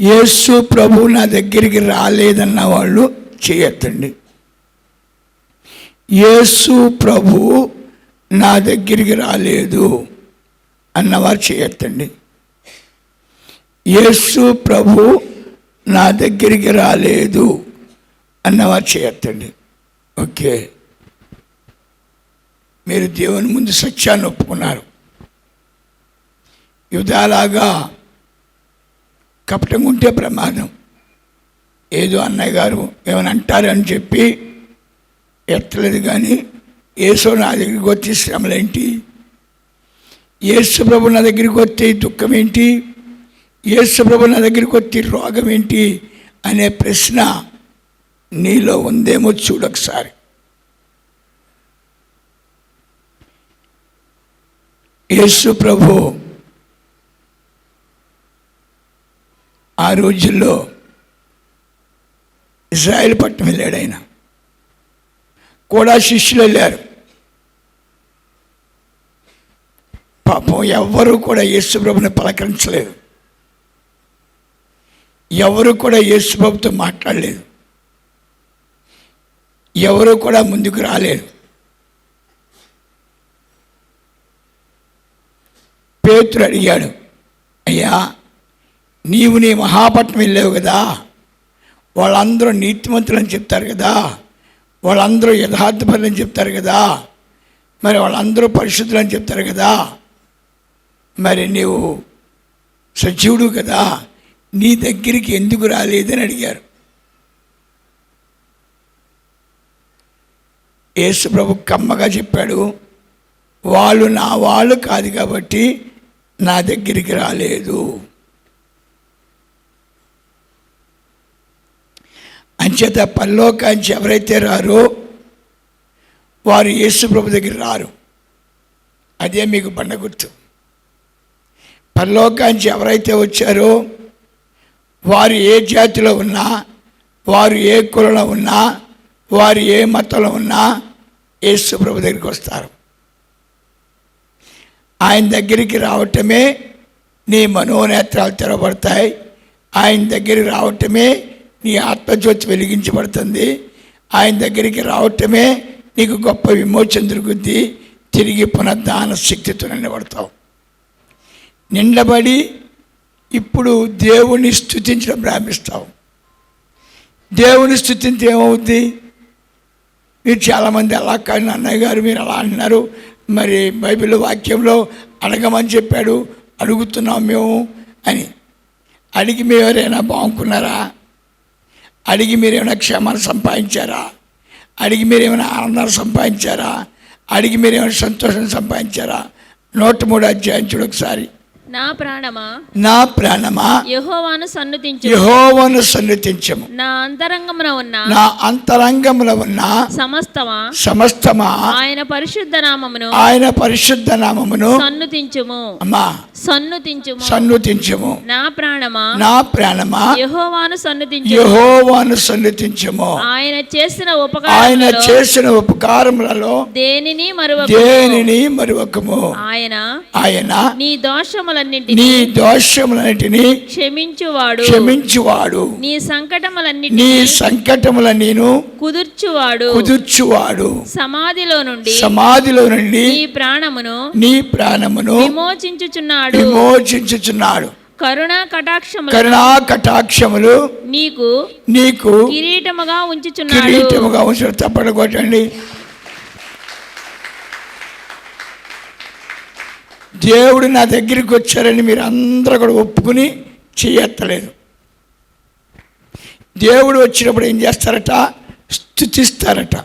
యేసు ప్రభు నా దగ్గరికి రాలేదన్న వాళ్ళు చేయొద్దండి. యేసు ప్రభు నా దగ్గరికి రాలేదు అన్నవారు చేయొద్దండి. యేసు ప్రభు నా దగ్గరికి రాలేదు అన్నవారు చేయొద్దండి. ఓకే. మీరు దేవుని ముందు సత్యాన్ని ఒప్పుకున్నారు. యుధాలాగా కపటంగా ఉంటే ప్రమాదం. ఏదో అన్నయ్య గారు ఏమైనా అంటారని చెప్పి ఎత్తలేదు కానీ ఏసో నా దగ్గరికి వచ్చే శ్రమలేంటి యేసు ప్రభు నా దగ్గరికి వచ్చే దుఃఖం ఏంటి? యేసు ప్రభు నా దగ్గరికి వచ్చే రోగం ఏంటి? అనే ప్రశ్న నీలో ఉందేమో చూడొకసారి యేసు ప్రభు ఆ రోజుల్లో ఇజ్రాయెల్ పట్టణం వెళ్ళాడు ఆయన. కూడా శిష్యులు వెళ్ళారు. పాపం ఎవ్వరూ కూడా యేసుప్రభుని పలకరించలేదు. ఎవరు కూడా యేసు ప్రభుతో మాట్లాడలేదు. ఎవరు కూడా ముందుకు రాలేదు. పేతురు అడిగాడు అయ్యా నీవు నీ మహాపట్నం వెళ్ళావు కదా. వాళ్ళందరూ నీతిమంతులని చెప్తారు కదా. వాళ్ళందరూ యథార్థపరులని చెప్తారు కదా. మరి వాళ్ళందరూ పరిశుద్ధులని చెప్తారు కదా. మరి నీవు సజీవుడు కదా. నీ దగ్గరికి ఎందుకు రాలేదని అడిగారు. యేసు ప్రభు కమ్మగా చెప్పాడు వాళ్ళు నా వాళ్ళు కాదు కాబట్టి నా దగ్గరికి రాలేదు. అంచేత పల్లోకాంచి ఎవరైతే రారో వారు యేసు ప్రభు దగ్గర రారు. అదే మీకు పండ గుర్తు. పరలోకాంచి ఎవరైతే వచ్చారో వారు ఏ జాతిలో ఉన్నా వారు ఏ కులంలో ఉన్నా వారు ఏ మతంలో ఉన్నా యేసు ప్రభు దగ్గరికి వస్తారు. ఆయన దగ్గరికి రావటమే నీ మనోనేత్రాలు తెరవబడతాయి ఆయన దగ్గరికి రావటమే నీ ఆత్మజ్యోతి వెలిగించబడుతుంది. ఆయన దగ్గరికి రావటమే నీకు గొప్ప విమోచన దొరుకుద్ది తిరిగి పునర్ధాన శక్తితో నిలబడతావు. నిండబడి ఇప్పుడు దేవుని స్థుతించడం ప్రారంభిస్తావు. దేవుని స్థుతించి ఏమవుద్ది? మీరు చాలామంది అలా కానీ అన్నయ్య గారు మీరు అలా అన్నారు మరి బైబిల్ వాక్యంలో అడగమని చెప్పాడు. అడుగుతున్నాం మేము అని. అడిగి మేము ఎవరైనా బాగున్నారా అడిగి మీరు ఏమైనా క్షేమాన్ని సంపాదించారా? అడిగి మీరు ఏమైనా ఆనందాన్ని సంపాదించారా? అడిగి మీరు ఏమైనా సంతోషం సంపాదించారా? నూట మూడు అధ్యాయం చూడు ఒకసారి. నా ప్రాణమా? నా ప్రాణమా? యెహోవాను సన్నుతించు యహోవను సన్నిధించము నా అంతరంగమున ఉన్న? నా అంతరంగంలో ఉన్న? సమస్తమా? సమస్తమా? ఆయన పరిశుద్ధ నామమును ఆయన పరిశుద్ధ నామమును సన్నుతించుము. అమ్మా సన్నుతించుము. సన్నుతించము. నా ప్రాణమా? నా ప్రాణమా? యెహోవాను సన్నుతించు యహోవాను సన్నిధించము ఆయన చేసిన ఆయన ఉపకారములలో చేసిన ఉపకారములలో దేనిని మరువకు దేనిని మరువకము? ఆయన ఆయన నీ దోషములన్నింటినీ నీ దోషములన్నిటిని క్షమించువాడు. క్షమించువాడు. నీ నీ సంకటములన్నిటినీ సంకటముల నేను కుదుర్చువాడు. కుదుర్చువాడు. సమాధిలో నుండి సమాధిలో నుండి నీ ప్రాణమును నీ ప్రాణమును విమోచించుచున్నాడు. విమోచించుచున్నాడు. కరుణా కటాక్షములు కరుణా కటాక్షములు నీకు నీకు కిరీటముగా ఉంచుచున్నాడు. కిరీటముగా ఉంచిన తప్పడు కొట్టండి. దేవుడు నా దగ్గరికి వచ్చారని మీరు అందరూ కూడా ఒప్పుకుని చేయత్తలేదు. దేవుడు వచ్చినప్పుడు ఏం చేస్తారట? స్థుతిస్తారట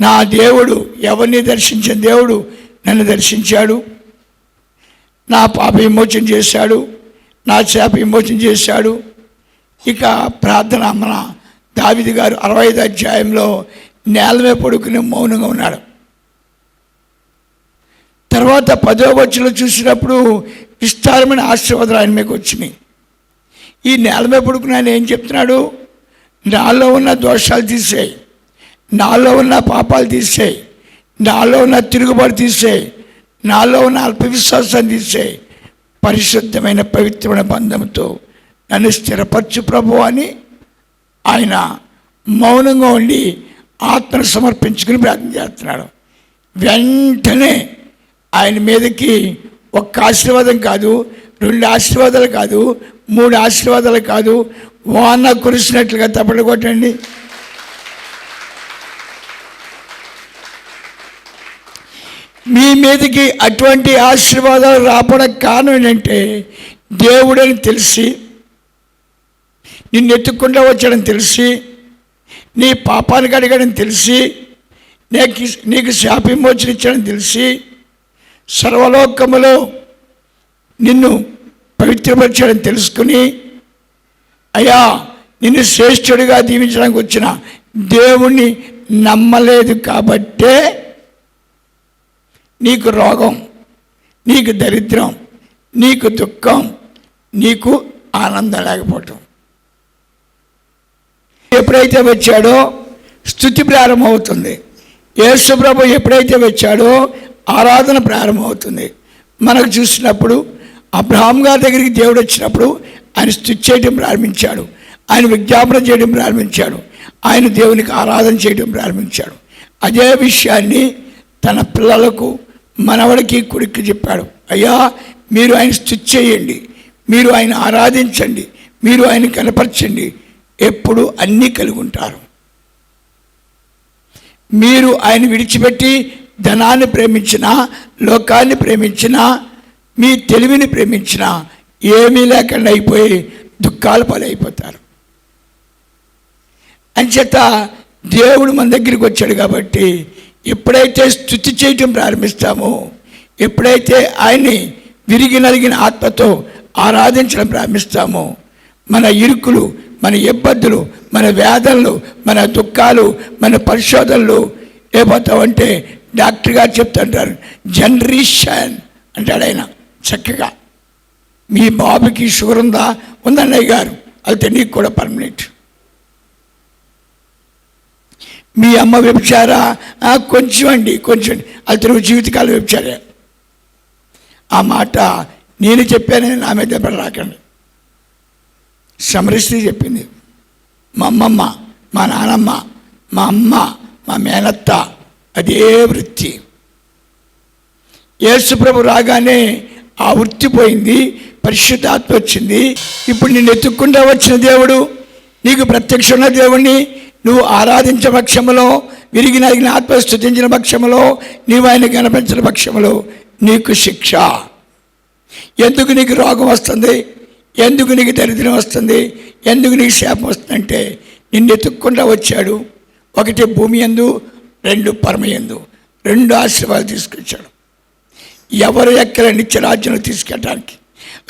నా దేవుడు ఎవరిని దర్శించిన దేవుడు నన్ను దర్శించాడు. నా పాప విమోచన చేశాడు నా చేప విమోచన చేశాడు. ఇక ప్రార్థన మన దావిది గారు అరవై ఐదు అధ్యాయంలో నేలమే పడుకుని మౌనంగా ఉన్నాడు. తర్వాత పదో వచ్చిలో చూసినప్పుడు విస్తారమైన ఆశీర్వాదాలు ఆయన మీకు వచ్చినాయి. ఈ నేలమే పడుకుని ఆయన ఏం చెప్తున్నాడు? నాలో ఉన్న దోషాలు తీసేయి. నాలో ఉన్న పాపాలు తీసేయి. నాలో ఉన్న తిరుగుబాటు తీసేయి. నాలో ఉన్న అల్ప విశ్వాసాన్ని పరిశుద్ధమైన పవిత్రమైన బంధంతో నన్ను స్థిరపరచు ప్రభు అని ఆయన మౌనంగా ఉండి ఆత్మను సమర్పించుకుని ప్రార్థన చేస్తున్నాడు. వెంటనే ఆయన మీదకి ఒక్క ఆశీర్వాదం కాదు రెండు ఆశీర్వాదాలు కాదు మూడు ఆశీర్వాదాలు కాదు వాన కురిసినట్లుగా తప్పలు కొట్టండి. మీ మీదకి అటువంటి ఆశీర్వాదాలు రాపడం కారణం ఏంటంటే దేవుడని తెలిసి నిన్ను ఎత్తుకుండా వచ్చాడని తెలిసి నీ పాపానికి అడిగాడని తెలిసి నీకు నీకు శాపిమోచన ఇచ్చాడని తెలిసి సర్వలోకములో నిన్ను పవిత్రపరిచాడని తెలుసుకుని అయ్యా నిన్ను శ్రేష్ఠుడిగా దీవించడానికి వచ్చిన దేవుణ్ణి నమ్మలేదు కాబట్టే నీకు రోగం నీకు దరిద్రం నీకు దుఃఖం నీకు ఆనందం లేకపోవటం. ఎప్పుడైతే వచ్చాడో స్థుతి ప్రారంభమవుతుంది. యేసుప్రభు ఎప్పుడైతే వచ్చాడో ఆరాధన ప్రారంభమవుతుంది. మనకు చూసినప్పుడు అబ్రహాం గారి దగ్గరికి దేవుడు వచ్చినప్పుడు ఆయన స్థుతి చేయడం ప్రారంభించాడు. ఆయన విజ్ఞాపన చేయడం ప్రారంభించాడు. ఆయన దేవునికి ఆరాధన చేయడం ప్రారంభించాడు. అదే విషయాన్ని తన పిల్లలకు మనవడికి కొడుక్కి చెప్పాడు అయ్యా మీరు ఆయన స్థుతి చేయండి మీరు ఆయన ఆరాధించండి మీరు ఆయన కనపరచండి ఎప్పుడు అన్నీ కలిగి ఉంటారు మీరు ఆయన విడిచిపెట్టి ధనాన్ని ప్రేమించినా లోకాన్ని ప్రేమించినా మీ తెలివిని ప్రేమించినా ఏమీ లేకుండా అయిపోయి దుఃఖాలు పాలైపోతారు. అంచేత దేవుడు మన దగ్గరికి వచ్చాడు కాబట్టి ఎప్పుడైతే స్థుతి చేయటం ప్రారంభిస్తామో ఎప్పుడైతే ఆయన్ని విరిగి నలిగిన ఆత్మతో ఆరాధించడం ప్రారంభిస్తామో మన ఇరుకులు మన ఇబ్బందులు మన వేదనలు మన దుఃఖాలు మన పరిశోధనలు ఏమవుతామంటే డాక్టర్ గారు చెప్తుంటారు జనరేషన్ అంటాడు ఆయన చక్కగా. మీ బాబుకి షుగర్ ఉందా? ఉందన్నయ్య గారు. అయితే నీకు కూడా పర్మనెంట్. మీ అమ్మ వ్యభిచారా? కొంచెం అండి కొంచెం అది జీవితకాల వ్యభిచారే. ఆ మాట నేను చెప్పానని నా మీద దెబ్బలు రాకండి. సమరశ్రీ చెప్పింది మా అమ్మమ్మ మా నానమ్మ మా అమ్మ మా మేనత్త అదే వృత్తి. యేసుప్రభు రాగానే ఆ వృత్తి పోయింది పరిశుద్ధాత్మ వచ్చింది. ఇప్పుడు నిన్ను ఎత్తుక్కుంటా వచ్చిన దేవుడు నీకు ప్రత్యక్ష ఉన్న దేవుణ్ణి నువ్వు ఆరాధించిన పక్షములో విరిగి నలిగిన ఆత్మ స్థుతించిన పక్షములో నీవు ఆయన కనిపించిన పక్షములో నీకు శిక్ష. ఎందుకు నీకు రోగం వస్తుంది? ఎందుకు నీకు దరిద్రం వస్తుంది? ఎందుకు నీకు శాపం వస్తుందంటే నిన్ను ఎత్తుక్కుండా వచ్చాడు ఒకటి భూమి ఎందు రెండు పరమ ఎందు రెండు ఆశీర్వాదాలు తీసుకొచ్చాడు. ఎవరు ఎక్కడ నిత్య రాజ్యంలో తీసుకెళ్ళడానికి?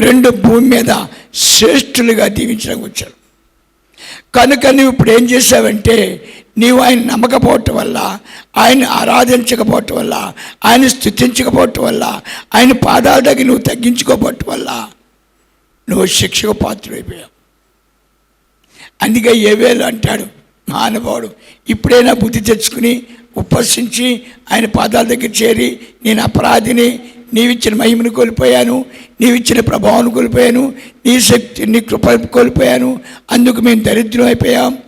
రెండు భూమి మీద శ్రేష్ఠులుగా దీవించడానికి వచ్చాడు. కనుక నువ్వు ఇప్పుడు ఏం చేసావంటే నీవు ఆయన నమ్మకపోవటం వల్ల ఆయన ఆరాధించకపోవటం వల్ల ఆయన స్థుతించకపోవటం వల్ల ఆయన పాదాల దగ్గర నువ్వు తగ్గించుకోపోవటం వల్ల నువ్వు శిక్షకు పాత్రుడైపోయావు అందుకే ఏవేలు అంటాడు మానవాడు ఇప్పుడైనా బుద్ధి తెచ్చుకుని ఉపసించి ఆయన పాదాల దగ్గర చేరి నేను అపరాధిని నీవిచ్చిన మహిమను కోల్పోయాను నీవిచ్చిన ప్రభావం కోల్పోయాను నీ శక్తి నీ కృప కోల్పోయాను అందుకు మేము దరిద్రం అయిపోయాం.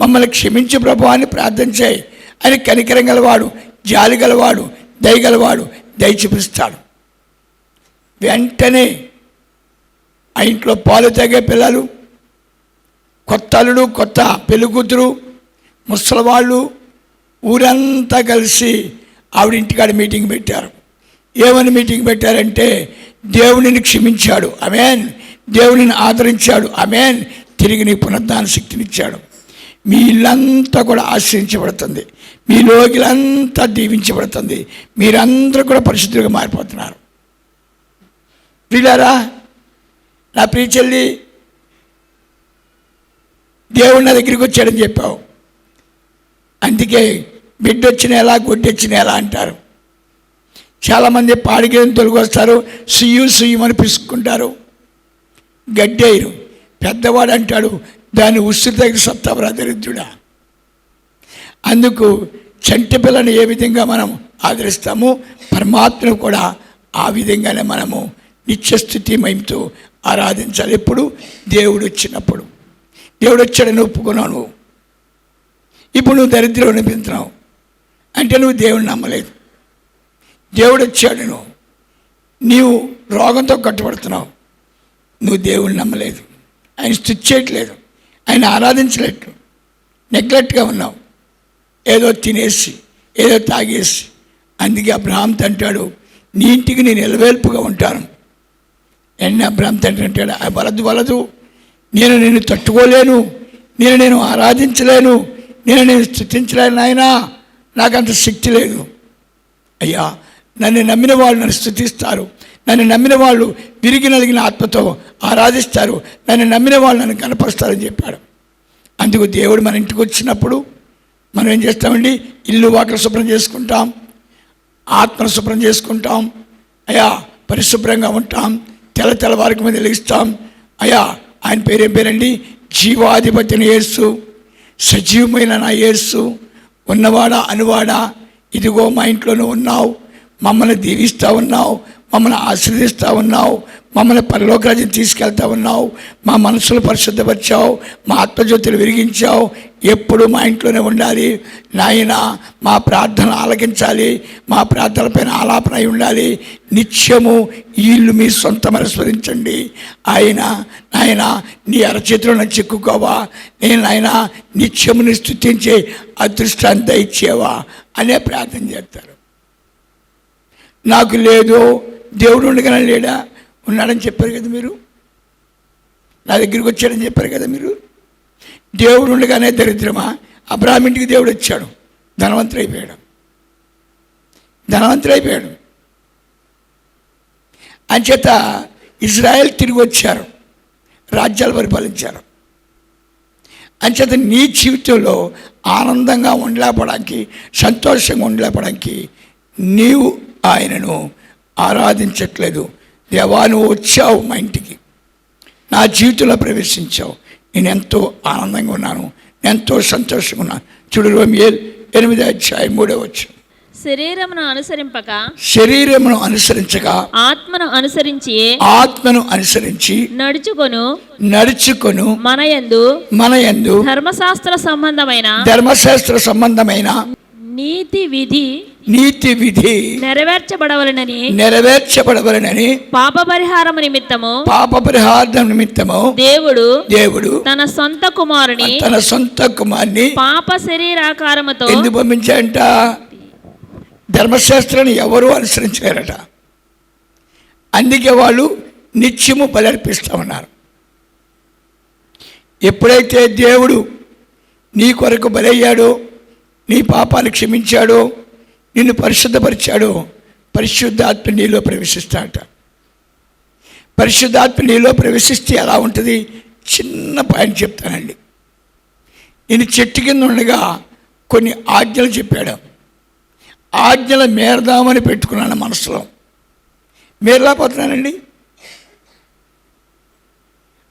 మమ్మల్ని క్షమించి ప్రభావాన్ని ప్రార్థన చేయి. ఆయన కనికరం గలవాడు జాలి గలవాడు దయగలవాడు దయ చూపిస్తాడు. వెంటనే ఆ ఇంట్లో పాలు తాగే పిల్లలు కొత్త అల్లుడు కొత్త పెళ్ళికూతురు ముసలివాళ్ళు ఊరంతా కలిసి ఆవిడ ఇంటికాడ మీటింగ్ పెట్టారు. ఏమని మీటింగ్ పెట్టారంటే దేవునిని క్షమించాడు. అమేన్ దేవునిని ఆదరించాడు. అమేన్ తిరిగి నీ పునరుద్ధాన శక్తినిచ్చాడు. మీ ఇల్లంతా కూడా ఆశ్రయించబడుతుంది. మీ లోకిలంతా దీవించబడుతుంది. మీరందరూ కూడా పరిశుద్ధులుగా మారిపోతున్నారు. ప్రియులారా నా ప్రియ చెల్లి దేవుడు నా దగ్గరికి వచ్చాడని చెప్పావు. అందుకే బిడ్డ వచ్చిన ఎలా గొడ్డొచ్చిన ఎలా అంటారు. చాలామంది పాడిగేయం తొలగొస్తారు సుయ్యు సుయ్యం అని పిసుకుంటారు గడ్డేయరు. పెద్దవాడు అంటాడు దాని ఉసిరి దగ్గర సత్తవరా దరిద్రుడా. అందుకు చంటి పిల్లని ఏ విధంగా మనం ఆదరిస్తాము పరమాత్మను కూడా ఆ విధంగానే మనము నిత్యస్థితి మహిమతో ఆరాధించాలి. ఎప్పుడు? దేవుడు వచ్చినప్పుడు. దేవుడు వచ్చాడని ఒప్పుకున్నావు ఇప్పుడు నువ్వు దరిద్రం అనిపించినావు. అంటే నువ్వు దేవుడిని నమ్మలేదు. దేవుడు వచ్చాడు నువ్వు. నీవు రోగంతో కట్టుబడుతున్నావు. నువ్వు దేవుడిని నమ్మలేదు. ఆయన స్థుతి చేయట్లేదు. ఆయన ఆరాధించలేట్లు నెగ్లెక్ట్గా ఉన్నావు. ఏదో తినేసి ఏదో తాగేసి. అందుకే అబ్రహాం అంటాడు నీ ఇంటికి నేను ఎలవేల్పుగా ఉంటాను. ఎన్న అబ్రహాం తండ్రి అంటాడు "ఆ వలదు వలదు. నేను నేను తట్టుకోలేను. నేను నేను ఆరాధించలేను. నేను నేను స్థుతించలేను నాయనా. నాకు అంత శక్తి లేదు. అయ్యా నన్ను నమ్మిన వాళ్ళు నన్ను స్థుతిస్తారు. నన్ను నమ్మిన వాళ్ళు విరిగి నలిగిన ఆత్మతో ఆరాధిస్తారు. నన్ను నమ్మిన వాళ్ళు నన్ను కనపరుస్తారని చెప్పాడు. అందుకు దేవుడు మన ఇంటికి వచ్చినప్పుడు మనం ఏం చేస్తామండి? ఇల్లు వాకలు శుభ్రం చేసుకుంటాం. ఆత్మను శుభ్రం చేసుకుంటాం. అయా పరిశుభ్రంగా ఉంటాం. తెల్ల వారికి మీద వెలిగిస్తాం అయా ఆయన పేరేం పేరండి? జీవాధిపతిని యేసు. సజీవమైన నా యేసు. ఉన్నవాడా అనువాడా? ఇదిగో మా ఇంట్లోనే ఉన్నావు. మమ్మల్ని దీవిస్తూ ఉన్నావు. మమ్మల్ని ఆశీర్దిస్తూ ఉన్నావు. మమ్మల్ని పరలోకరాజ్యం తీసుకెళ్తా ఉన్నావు. మా మనసులు పరిశుద్ధపరిచావు. మా ఆత్మజ్యోతులు విరిగించావు ఎప్పుడు మా ఇంట్లోనే ఉండాలి. నాయన మా ప్రార్థన ఆలకించాలి. మా ప్రార్థనపైన ఆలాపన అయి ఉండాలి. నిత్యము ఇల్లు మీ సొంతమని స్మరించండి ఆయన నాయన నీ అరచేతిలో నన్ను చిక్కుకోవా. నేను ఆయన నిత్యముని స్థుతించే అదృష్టాన్ని దయచేవా అనే ప్రార్థన చేస్తారు. నాకు లేదు. దేవుడు ఉండగానే లేడా? ఉన్నాడని చెప్పారు కదా మీరు? నా దగ్గరికి వచ్చాడని చెప్పారు కదా మీరు? దేవుడు ఉండగానే దరిద్రమా? అబ్రాహ్మింటికి దేవుడు వచ్చాడు. ధనవంతుడు అయిపోయాడు ధనవంతుడు అయిపోయాడు అంచేత ఇజ్రాయెల్ తిరిగి వచ్చారు. రాజ్యాలు పరిపాలించారు. అంచేత నీ జీవితంలో ఆనందంగా ఉండలేపడానికి సంతోషంగా ఉండలేపడానికి నీవు ఆయనను ఆరాధించట్లేదు. దేవా నువ్వు వచ్చావు మా ఇంటికి. నా జీవితంలో ప్రవేశించావు. నేను ఎంతో ఆనందంగా ఉన్నాను. నేను ఎంతో సంతోషంగా ఉన్నాను. చూడు రోమియేల్ ఎనిమిది అధ్యాయం మూడో వచ్చు శరీరమును అనుసరింపక శరీరమును అనుసరించక ఆత్మను అనుసరించి ఆత్మను అనుసరించి నడుచుకొను నడుచుకొను మనయందు మన యందు ధర్మశాస్త్ర సంబంధమైన ధర్మశాస్త్ర సంబంధమైన నీతి విధి నీతి విధి నెరవేర్చబడవలనని నెరవేర్చబడవలనని పాప పరిహారము నిమిత్తము పాప పరిహారం నిమిత్తము దేవుడు దేవుడు తన సొంత కుమారుని తన సొంత కుమార్ని పాప శరీరాకారముతో ఎందుకు పంపించాయంట? ధర్మశాస్త్రాన్ని ఎవరూ అనుసరించలేరట అందుకే వాళ్ళు నిత్యము బలర్పిస్తూ ఉన్నారు. ఎప్పుడైతే దేవుడు నీ కొరకు బలయ్యాడో నీ పాపాలు క్షమించాడు నిన్ను పరిశుద్ధపరిచాడో. పరిశుద్ధాత్మ నీలో ప్రవేశిస్తాడట. పరిశుద్ధాత్మ నీలో ప్రవేశిస్తే ఎలా ఉంటుంది? చిన్న పాయింట్ చెప్తానండి. నేను చెట్టు కింద ఉండగా కొన్ని ఆజ్ఞలు చెప్పాడు. ఆజ్ఞలు మేరదామని పెట్టుకున్నాను మనసులో. మేరలేకపోతున్నానండి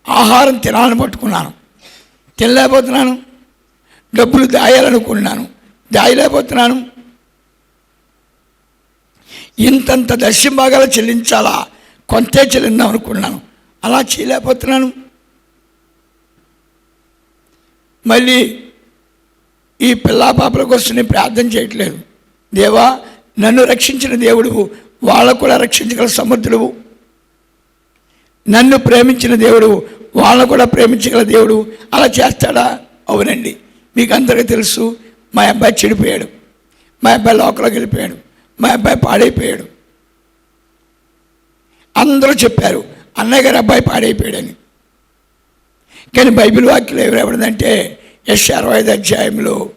ఆహారం తినాలని పట్టుకున్నాను. తినలేకపోతున్నాను. డబ్బులు దాయాలనుకున్నాను. దాయలేకపోతున్నాను ఇంతంత దర్శనం భాగాలు చెల్లించాలా? కొంతే చెల్లిందాం అనుకున్నాను. అలా చేయలేకపోతున్నాను. మళ్ళీ ఈ పిల్లా పాపల కోసం నేను ప్రార్థన చేయట్లేదు. దేవా నన్ను రక్షించిన దేవుడు వాళ్ళకు కూడా రక్షించగల సమర్థుడు. నన్ను ప్రేమించిన దేవుడు వాళ్ళను కూడా ప్రేమించగల దేవుడు. అలా చేస్తాడా? అవునండి. మీకు అందరికీ తెలుసు మా అబ్బాయి చెడిపోయాడు. మా అబ్బాయి లోకలోకి వెళ్ళిపోయాడు. మా అబ్బాయి పాడైపోయాడు. అందరూ చెప్పారు అన్నయ్య గారి అబ్బాయి పాడైపోయాడని. కానీ బైబిల్ వాక్యం ఎవరెవరిదంటే యశ్ అరవై ఐదు అధ్యాయంలో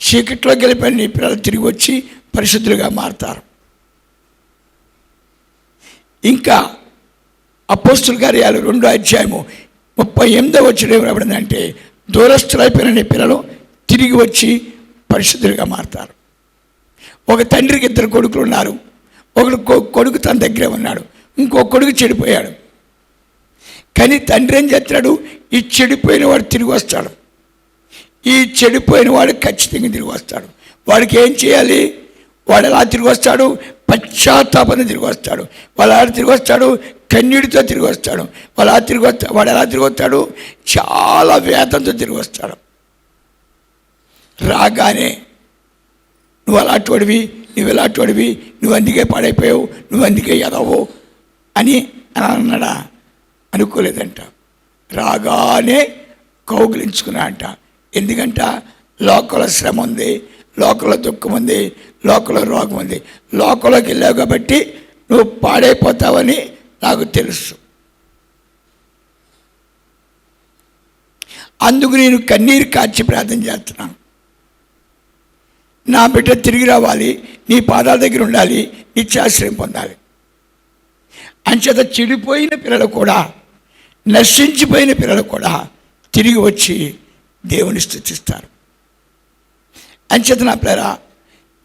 చీకట్లో గెలిపిన నీ పిల్లలు తిరిగి వచ్చి పరిశుద్ధులుగా మారుతారు. ఇంకా అపోస్తుల కార్యాలు రెండో అధ్యాయము ముప్పై ఎనిమిదో వచ్చిన ఎవరెవరిదంటే దూరస్తులైపోయిన నీ పిల్లలు తిరిగి వచ్చి పరిశుద్ధులుగా మారుతారు. ఒక తండ్రికి ఇద్దరు కొడుకులు ఉన్నారు. ఒకడు కొ- కొడుకు తన దగ్గరే ఉన్నాడు. ఇంకో కొడుకు చెడిపోయాడు. కానీ తండ్రి ఏం చేస్తాడు? ఈ చెడిపోయిన వాడు తిరిగి వస్తాడు. ఈ చెడిపోయిన వాడు ఖచ్చితంగా తిరిగి వస్తాడు. వాడికి ఏం చేయాలి? వాడు ఎలా తిరిగి వస్తాడు? పశ్చాత్తాపన తిరిగి వస్తాడు. వాళ్ళు ఎలా తిరిగి వస్తాడు? కన్నీటితో తిరిగి వస్తాడు. వాళ్ళు ఎలా తిరిగి వస్తా వాడు ఎలా తిరిగి వస్తాడు? చాలా వేదంతో తిరిగి వస్తాడు. రాగానే నువ్వు అలాంటివాడివి నువ్వు ఇలాంటివాడివి నువ్వు అందుకే పాడైపోయావు నువ్వు అందుకే ఎదవు అని అన్నాడా. అనుకోలేదంట. రాగానే కౌగిలించుకున్నా అంట. ఎందుకంట? లోకల శ్రమ ఉంది లోకల దుఃఖం ఉంది లోకల రోగం ఉంది. లోకలోకి వెళ్ళావు కాబట్టి నువ్వు పాడైపోతావని నాకు తెలుసు. అందుకు నేను కన్నీరు కాచి ప్రార్థన చేస్తున్నాను. నా బిడ్డ తిరిగి రావాలి నీ పాదాల దగ్గర ఉండాలి నిత్యాశ్రయం పొందాలి. అంచేత చెడిపోయిన పిల్లలు కూడా నశించిపోయిన పిల్లలు కూడా తిరిగి వచ్చి దేవుని స్థుతిస్తారు. అంచేత నా పిల్లరా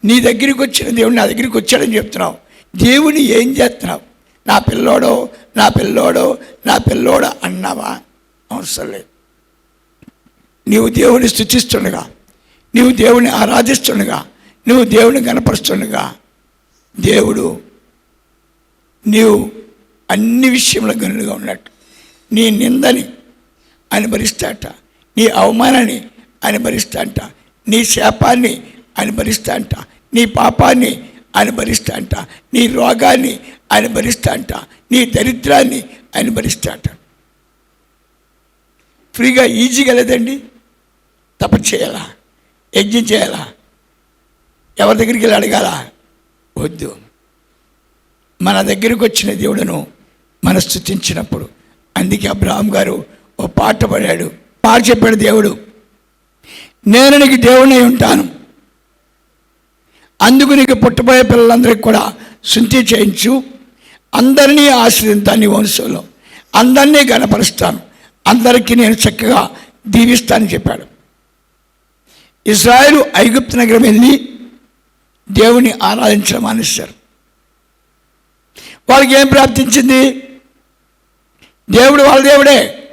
నీ దగ్గరికి వచ్చిన దేవుడు నా దగ్గరికి వచ్చాడని చెప్తున్నావు. దేవుని ఏం చేస్తున్నావు? నా పిల్లోడో నా పిల్లోడో నా పిల్లోడో అన్నావా? అవసరం లేదు. నీవు దేవుని స్థుతిస్తుండగా నీవు దేవుని ఆరాధిస్తుండగా నువ్వు దేవుని కనపరుస్తుండగా దేవుడు నీవు అన్ని విషయంలో గనులుగా ఉన్నట్టు. నీ నిందని ఆయన నీ అవమానాన్ని ఆయన నీ శాపాన్ని ఆయన నీ పాపాన్ని ఆయన నీ రోగాన్ని ఆయన నీ దరిద్రాన్ని ఆయన ఫ్రీగా ఈజీగా లేదండి? తప చేయాలా? యజ్ఞం చేయాలా? ఎవరి దగ్గరికి వెళ్ళి అడగాల? వద్దు. మన దగ్గరికి వచ్చిన దేవుడును మన స్థుతించినప్పుడు అందుకే అబ్రహాం గారు ఓ పాట పాడాడు. పాట చెప్పాడు దేవుడు నేను నీకు దేవుడై ఉంటాను. అందుకు నీకు పుట్టబోయే పిల్లలందరికీ కూడా శుద్ధి చేయించు. అందరినీ ఆశ్రయించాను నీ వంశంలో. అందరినీ గనపరుస్తాను అందరికీ నేను చక్కగా దీవిస్తానని చెప్పాడు. ఇస్రాయలు ఐగుప్తు నగరం వెళ్ళి దేవుని ఆరాధించడం మానేశారు. వాళ్ళకి ఏం ప్రాప్తించింది? దేవుడు వాళ్ళ దేవుడే.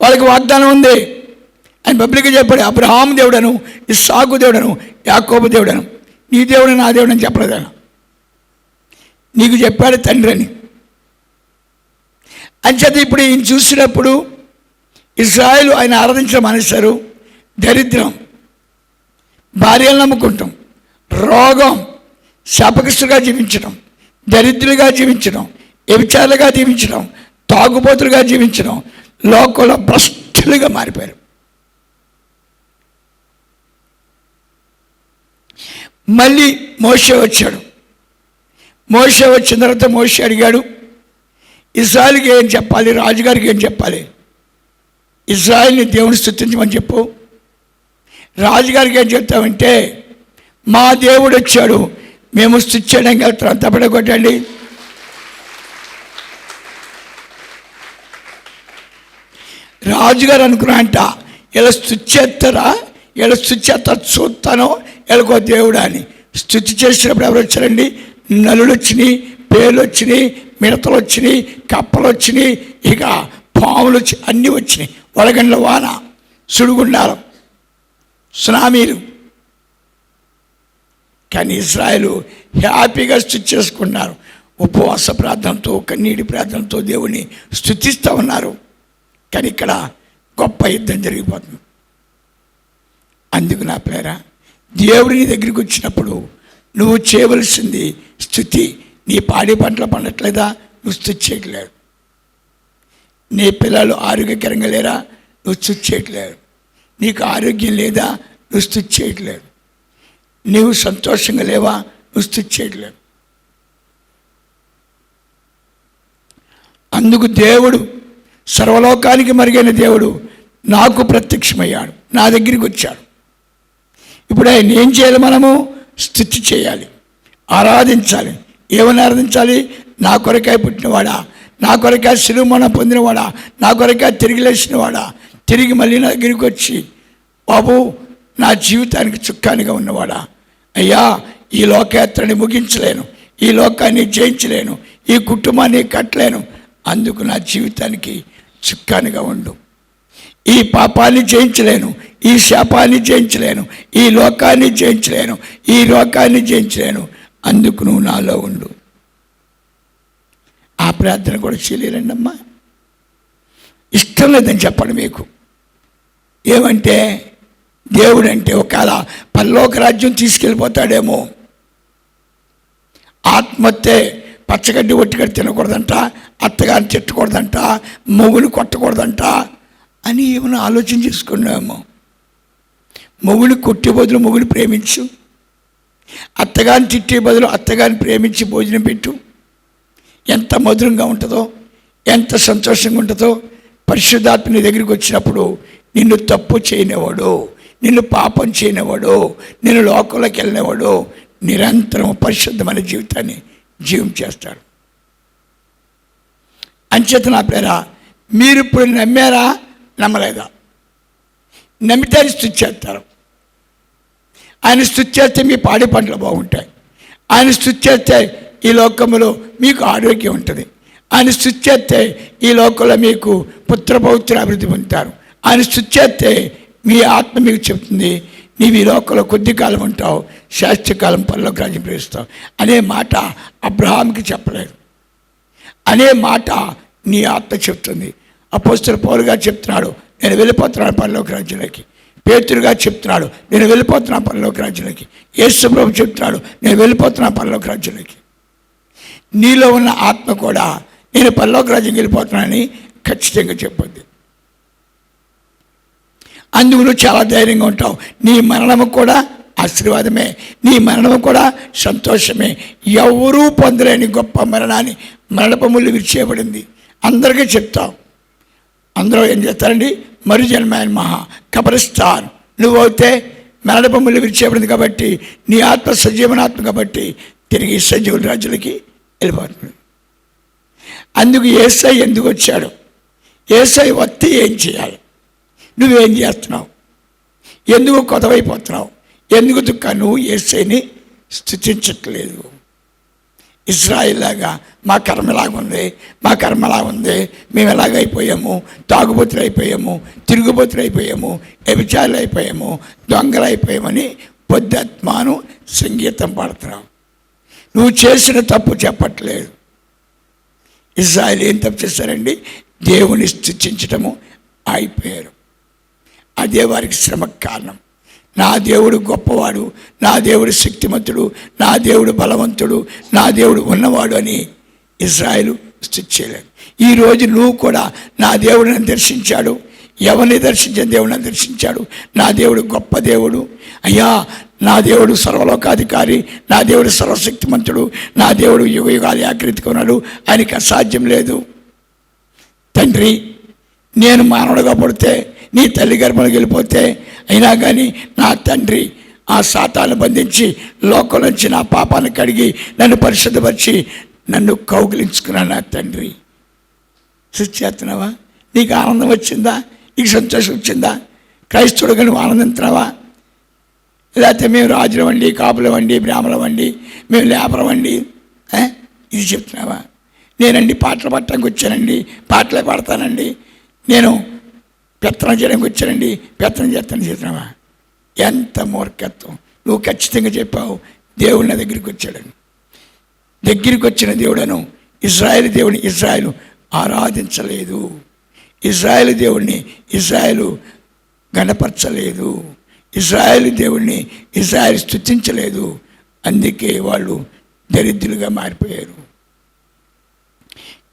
వాళ్ళకి వాగ్దానం ఉంది. ఆయన పబ్లిక్గా చెప్పాడు అబ్రహాం దేవుడను ఇస్సాకు దేవుడను యాకోబు దేవుడను నీ దేవుడు నా దేవుడు అని చెప్పలేదు నీకు చెప్పాడు తండ్రి అని. అంచేత ఇప్పుడు ఈయన చూసినప్పుడు ఇస్రాయలు ఆయన ఆరాధించడం మానేశారు. దరిద్రం భార్యలు నమ్ముకుంటాం రోగం శాపకృష్టుగా జీవించడం దరిద్రులుగా జీవించడం వ్యభిచారులుగా జీవించడం తాగుబోతులుగా జీవించడం లోకంలో భ్రష్టులుగా మారిపోయారు. మళ్ళీ మోసే వచ్చాడు. మోసే వచ్చిన తర్వాత మోసే అడిగాడు ఇజ్రాయిల్కి ఏం చెప్పాలి? రాజుగారికి ఏం చెప్పాలి? ఇజ్రాయిల్ని దేవుని స్థుతించమని చెప్పు. రాజుగారికి ఏం చెప్తామంటే మా దేవుడు వచ్చాడు మేము స్థుతి చేయడానికి తప్పడగొట్టండి కొట్టండి. రాజుగారు అనుకున్నా అంట ఇలా స్థుతి చేస్తారా ఇలా స్థుతి చూస్తాను చూస్తానో ఎలాగో దేవుడు అని. స్థుతి చేసినప్పుడు ఎవరు వచ్చారండి? నలులు వచ్చినాయి పేర్లు వచ్చినాయి మిడతలు వచ్చినాయి కప్పలు వచ్చినాయి ఇక పాములు వచ్చి అన్నీ వచ్చినాయి. వడగండ్ల వాన సుడుగుండాలం సునామీలు. కానీ ఇస్రాయలు హ్యాపీగా స్థుతి చేసుకున్నారు. ఉపవాస ప్రార్థనతో కన్నీటి ప్రార్థనతో దేవుని స్థుతిస్తూ ఉన్నారు. కానీ ఇక్కడ గొప్ప యుద్ధం జరిగిపోతుంది. అందుకు నా పేర దేవుడిని దగ్గరికి వచ్చినప్పుడు నువ్వు చేయవలసింది స్థుతి. నీ పాడి పంటలు పండట్లేదా? నువ్వు స్థుతి చేయట్లేదు. నీ పిల్లలు ఆరోగ్యకరంగా లేరా? నువ్వు స్థుతి చేయట్లేదు. నీకు ఆరోగ్యం లేదా? నువ్వు స్థుతి చేయట్లేదు. నీవు సంతోషంగా లేవా? నువ్వు స్థుతి చేయట్లేదు. అందుకు దేవుడు సర్వలోకానికి మరుగైన దేవుడు నాకు ప్రత్యక్షమయ్యాడు. నా దగ్గరికి వచ్చాడు. ఇప్పుడు ఆయన ఏం చేయాలి మనము? స్థుతి చేయాలి. ఆరాధించాలి. ఏమని ఆరాధించాలి? నా కొరకాయ పుట్టినవాడా? నా కొరకాయ శిలుమన పొందినవాడా? నా కొరకాయ తిరిగి లేచినవాడా? తిరిగి మళ్ళీ నా దగ్గరికి వచ్చి బాబు నా జీవితానికి చుక్కానిగా ఉన్నవాడా? అయ్యా ఈ లోకయాత్రని ముగించలేను. ఈ లోకాన్ని జయించలేను. ఈ కుటుంబాన్ని కట్టలేను. అందుకు నా జీవితానికి చుక్కానిగా ఉండు. ఈ పాపాన్ని జయించలేను. ఈ శాపాన్ని జయించలేను. ఈ లోకాన్ని జయించలేను. ఈ లోకాన్ని జయించలేను. అందుకు నువ్వు నాలో ఉండు. ఆ ప్రార్థన కూడా చేయలేరండి అమ్మా ఇష్టం లేదని చెప్పండి మీకు. ఏమంటే దేవుడు అంటే ఒకవేళ పల్లోక రాజ్యం తీసుకెళ్ళిపోతాడేమో ఆత్మహత్య పచ్చగడ్డి ఒట్టిగడ్డి తినకూడదంట అత్తగారిని తిట్టకూడదంట మొగుని కొట్టకూడదంట అని ఏమైనా ఆలోచన చేసుకున్నామో. మొగుని కొట్టే బదులు మొగుని ప్రేమించు. అత్తగారిని తిట్టే బదులు అత్తగారిని ప్రేమించి భోజనం పెట్టు. ఎంత మధురంగా ఉంటుందో ఎంత సంతోషంగా ఉంటుందో పరిశుద్ధాత్మ నీ దగ్గరికి వచ్చినప్పుడు నిన్ను తప్పు చేయనివాడు నిన్ను పాపం చేయనివాడు నిన్ను లోకంలోకి వెళ్ళినవాడు నిరంతరం పరిశుద్ధమైన జీవితాన్ని జీవం చేస్తాడు. అంచేత నా పేరా మీరు ఇప్పుడు నమ్మారా? నమ్మలేదా? నమ్మితే స్థుతి చేస్తారు. ఆయన స్థుతి చేస్తే మీ పాడి పంటలు బాగుంటాయి. ఆయన స్థుతి చేస్తే ఈ లోకంలో మీకు ఆరోగ్యం ఉంటుంది. ఆయన స్థుతి చేస్తే ఈ లోకంలో మీకు పుత్ర పౌత్ర అభివృద్ధి పొందుతారు. ఆయన స్థుతి చేస్తే మీ ఆత్మ మీకు చెప్తుంది. నీవు ఈ లోకంలో కొద్ది కాలం ఉంటావు. శాస్త్రకాలం పనిలోకి రాజ్యం ప్రవేశిస్తావు. అనే మాట అబ్రహాంకి చెప్పలేదు. అనే మాట నీ ఆత్మ చెప్తుంది. అపోస్తుల పౌరుగా చెప్తున్నాడు నేను వెళ్ళిపోతున్నాను పనిలోకి రాజ్యంలోకి. పేతురుగా చెప్తున్నాడు నేను వెళ్ళిపోతున్నా పనిలోకి రాజ్యంలోకి. యేసుప్రభు చెప్తున్నాడు నేను వెళ్ళిపోతున్నా పనిలోకి రాజ్యంలోకి. నీలో ఉన్న ఆత్మ కూడా నేను పరలోక రాజ్యం వెళ్ళిపోతున్నానని ఖచ్చితంగా చెప్పింది అందుకు నువ్వు చాలా ధైర్యంగా ఉంటావు. నీ మరణము కూడా ఆశీర్వాదమే. నీ మరణము కూడా సంతోషమే. ఎవరూ పొందలేని గొప్ప మరణాన్ని మరణపములు విరిచేయబడింది. అందరికీ చెప్తావు అందరూ ఏం చేస్తారండి? మరు జన్మైన మహా కబరిస్తాన్ నువ్వైతే మరణపములు విరిచేయబడింది కాబట్టి నీ ఆత్మ సజీవనాత్మ కాబట్టి తిరిగి సజీవుల రాజులకి వెళ్ళిపోతుంది అందుకు ఏసై ఎందుకు వచ్చాడు? ఏసై వత్తి ఏం చేయాలి? నువ్వేం చేస్తున్నావు? ఎందుకు కొదవైపోతున్నావు? ఎందుకు దుఃఖ నువ్వు ఏసైని స్థుతించట్లేదు? ఇజ్రాయిల్ లాగా మా కర్మ ఎలాగుంది మా కర్మ ఉంది మేము ఎలాగైపోయాము? తాగుబోతులు అయిపోయాము తిరుగుబోతులు అయిపోయాము వ్యభిచారులు అయిపోయాము దొంగలు అయిపోయామని బుద్ధాత్మాను సంగీతం పాడుతున్నావు. నువ్వు చేసిన తప్పు చెప్పట్లేదు. ఇజ్రాయిల్ ఏం తప్పు చేశారండి? దేవుని స్థుతించటము అయిపోయారు అదే వారికి శ్రమకు కారణం. నా దేవుడు గొప్పవాడు నా దేవుడు శక్తిమంతుడు నా దేవుడు బలవంతుడు నా దేవుడు ఉన్నవాడు అని ఇజ్రాయలు స్థితి చేయలేదు. ఈరోజు నువ్వు కూడా నా దేవుడిని దర్శించాడు ఎవరిని దర్శించిన దేవుడిని దర్శించాడు? నా దేవుడు గొప్ప దేవుడు. అయ్యా నా దేవుడు సర్వలోకాధికారి నా దేవుడు సర్వశక్తిమంతుడు నా దేవుడు యుగ యుగాది ఆకృతిగా ఉన్నాడు. ఆయనకి అసాధ్యం లేదు. తండ్రి నేను మానవుడుగా పడితే నీ తల్లి గర్భంలోకి వెళ్ళిపోతే అయినా కానీ నా తండ్రి ఆ శాతాన్ని బంధించి లోకం నుంచి నా పాపాన్ని కడిగి నన్ను పరిశుద్ధపరిచి నన్ను కౌగిలించుకున్నాను నా తండ్రి. సృష్టి చేస్తున్నావా నీకు ఆనందం వచ్చిందా? నీకు సంతోషం వచ్చిందా? క్రైస్తవుడుగా నువ్వు ఆనందించినావా? లేకపోతే మేము రాజులం అండి కాపులం అండి బ్రాహ్మణం అండి మేము లేపరం అండి ఇది చెప్తున్నావా? నేనండి పాటలు పట్టడానికి వచ్చానండి పాటలే పాడతానండి. నేను పెత్తనం చేయడానికి వచ్చానండి. పెత్తనం చేస్తాను చేసినావా ఎంత మూర్ఖత్వం. నువ్వు ఖచ్చితంగా చెప్పావు దేవుడు నా దగ్గరికి వచ్చాడని. దగ్గరికి వచ్చిన దేవుడను ఇజ్రాయెల్ దేవుని ఇజ్రాయెల్ ఆరాధించలేదు. ఇజ్రాయెల్ దేవుణ్ణి ఇజ్రాయెల్ గణపరచలేదు. ఇజ్రాయెల్ దేవుణ్ణి ఇజ్రాయెల్ స్థుతించలేదు అందుకే వాళ్ళు దరిద్రులుగా మారిపోయారు.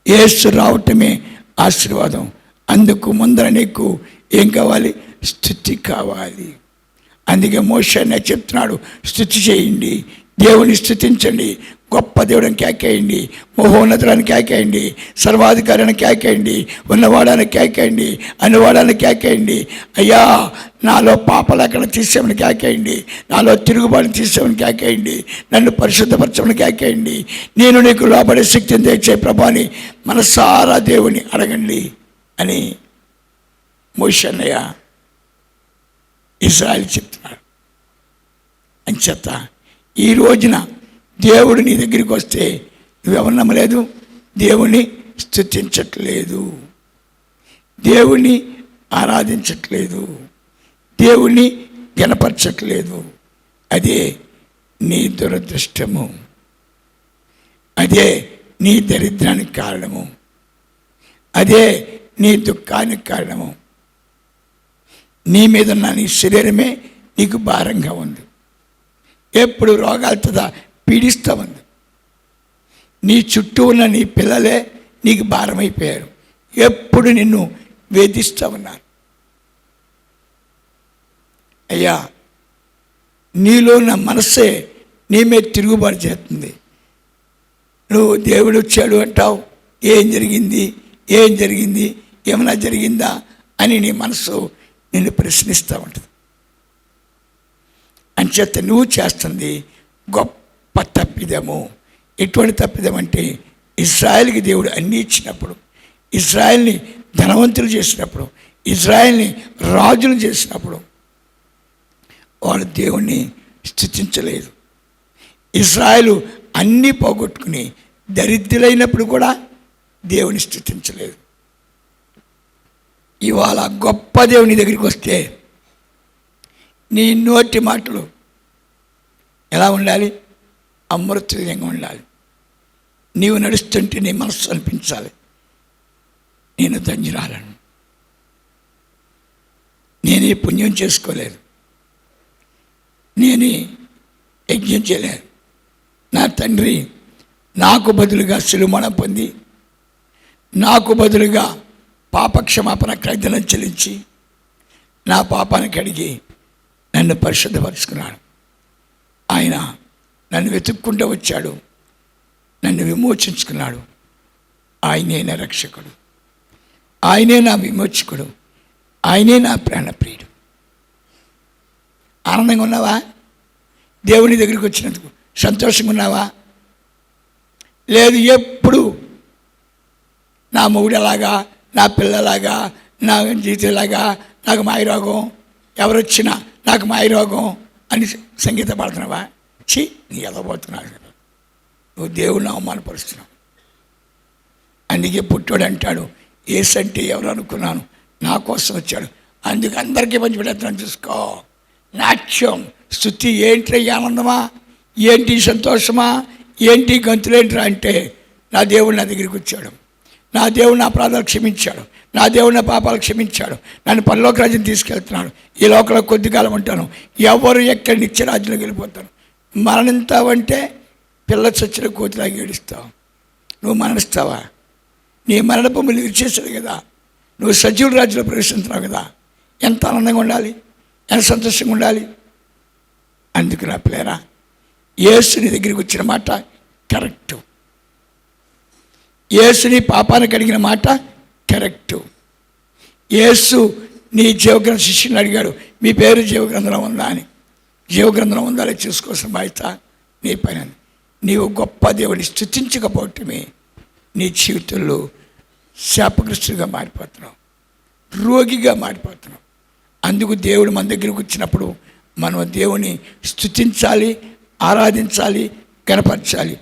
ఏసు రావటమే ఆశీర్వాదం. అందుకు ముందర నీకు ఏం కావాలి? స్థుతి కావాలి. అందుకే మోషన్న చెప్తున్నాడు స్థుతి చేయండి. దేవుని స్థుతించండి. గొప్ప దేవుడిని కేకేయండి. మహోన్నతులను కేకేయండి. సర్వాధికారిని కేకేయండి. ఉన్నవాడాన్ని కేకేయండి. అన్నవాడాన్ని కేకేయండి. అయ్యా నాలో పాపలెక్కడ తీసేమని కేకేయండి. నాలో తిరుగుబాటు తీసేమని కేకేయండి. నన్ను పరిశుద్ధపరచమని కేకేయండి. నేను నీకు లోపడే శక్తిని తెచ్చే ప్రభాని మనసారా దేవుని అడగండి. అని మోషన్నయ్య ఇజ్రాయల్ చెప్తున్నాడు. అంచేత ఈ రోజున దేవుడు నీ దగ్గరికి వస్తే నువ్వెవరు నమ్మలేదు? దేవుణ్ణి స్థుతించట్లేదు దేవుణ్ణి ఆరాధించట్లేదు. దేవుణ్ణి గనపరచట్లేదు అదే నీ దురదృష్టము. అదే నీ దరిద్రానికి కారణము. అదే నీ దుఃఖానికి కారణము. నీ మీద ఉన్న నీ శరీరమే నీకు భారంగా ఉంది. ఎప్పుడు రోగాలతో పీడిస్తూ ఉంది. నీ చుట్టూ ఉన్న నీ పిల్లలే నీకు భారమైపోయారు. ఎప్పుడు నిన్ను వేధిస్తూ ఉన్నారు. అయ్యా నీలో ఉన్న మనస్సే నీ మీద తిరుగుబాటు చేస్తుంది. నువ్వు దేవుడు వచ్చాడు అంటావు. ఏం జరిగింది? ఏం జరిగింది? ఏమైనా జరిగిందా అని నీ మనసు నిన్ను ప్రశ్నిస్తూ ఉంటుంది. అంచేత నువ్వు చేస్తుంది గొప్ప తప్పిదము. ఎటువంటి తప్పిదం అంటే ఇజ్రాయెల్కి దేవుడు అన్నీ ఇచ్చినప్పుడు ఇజ్రాయెల్ని ధనవంతులు చేసినప్పుడు ఇజ్రాయెల్ని రాజులు చేసినప్పుడు వాళ్ళు దేవుణ్ణి స్థుతించలేదు. ఇజ్రాయెలు అన్నీ పోగొట్టుకుని దరిద్రులైనప్పుడు కూడా దేవుని స్థుతించలేదు. ఇవాళ గొప్ప దేవుని దగ్గరికి వస్తే నీ నోటి మాటలు ఎలా ఉండాలి? అమృతంగా ఉండాలి. నీవు నడుస్తుంటే నీ మనస్సు అనిపించాలి. నేను ధన్యురాలను. నేనే పుణ్యం చేసుకోలేదు. నేనే యజ్ఞం చేయలేదు. నా తండ్రి నాకు బదులుగా సిలుమణ పొంది నాకు బదులుగా పాపక్షమాపణ క్రైదనం చెల్లించి నా పాపానికి కడిగి నన్ను పరిశుద్ధపరుచుకున్నాడు. ఆయన నన్ను వెతుక్కుంటూ వచ్చాడు. నన్ను విమోచించుకున్నాడు. ఆయనే నా రక్షకుడు. ఆయనే నా విమోచకుడు. ఆయనే నా ప్రాణప్రియుడు. ఆనందంగా ఉన్నావా? దేవుని దగ్గరికి వచ్చినందుకు సంతోషంగా ఉన్నావా? లేదు ఎప్పుడు నా మొగుడలాగా నా పిల్లలాగా నా జీవితంలాగా నాకు మాయరోగం. ఎవరొచ్చినా నాకు మాయరోగం అని సంగీత పాడుతున్నావా? ఛీ నీ ఎదబోతున్నావు నువ్వు దేవుడిని అవమానపరుస్తున్నావు. అందుకే పుట్టాడు అంటాడు ఏసంటే ఎవరు అనుకున్నాను నా కోసం వచ్చాడు. అందుకు అందరికీ మంచి పెడతాను చూసుకో. నాట్యం స్థుతి ఏంటి ఆనందమా? ఏంటి సంతోషమా? ఏంటి గంతులేంట్రా అంటే నా దేవుడు నా దగ్గరికి వచ్చాడు. నా దేవుడు నా ప్రాణాలు క్షమించాడు. నా దేవుడు నా పాపాలు క్షమించాడు. నన్ను పరలోక రాజ్యం తీసుకెళ్తున్నాడు. ఈ లోకల కొద్ది కాలం ఉంటాను. ఎవరు ఎక్కడ నిత్యరాజ్యంలోకి వెళ్ళిపోతాను మరణిస్తావంటే పిల్ల చచ్చిన కోతిలాగా ఏడుస్తావు. నువ్వు మరణిస్తావా? నీ మరణపు మిల్లు విరిచేసాడు కదా. నువ్వు సజీవుల రాజ్యంలో ప్రవేశిస్తున్నావు కదా. ఎంత ఆనందంగా ఉండాలి? ఎంత సంతోషంగా ఉండాలి? అందుకు నా పిల్లరా యేసుని దగ్గరికి వచ్చిన మాట కరెక్టు. యేసుని పాపానికి అడిగిన మాట కరెక్టు. యేసు నీ జీవగ్రంథ శిష్యుని అడిగాడు మీ పేరు జీవగ్రంథంలో ఉందా? అని. జీవగ్రంథంలో ఉందా? అని చూసుకోవాల్సిన బాధ్యత నీ పైన నీవు గొప్ప దేవుడిని స్థుతించకపోవటమే నీ జీవితంలో శాపగ్రస్తుడిగా మారిపోతున్నావు. రోగిగా మారిపోతున్నావు. అందుకు దేవుడు మన దగ్గరకు వచ్చినప్పుడు మనం దేవుని స్థుతించాలి ఆరాధించాలి కనపరచాలి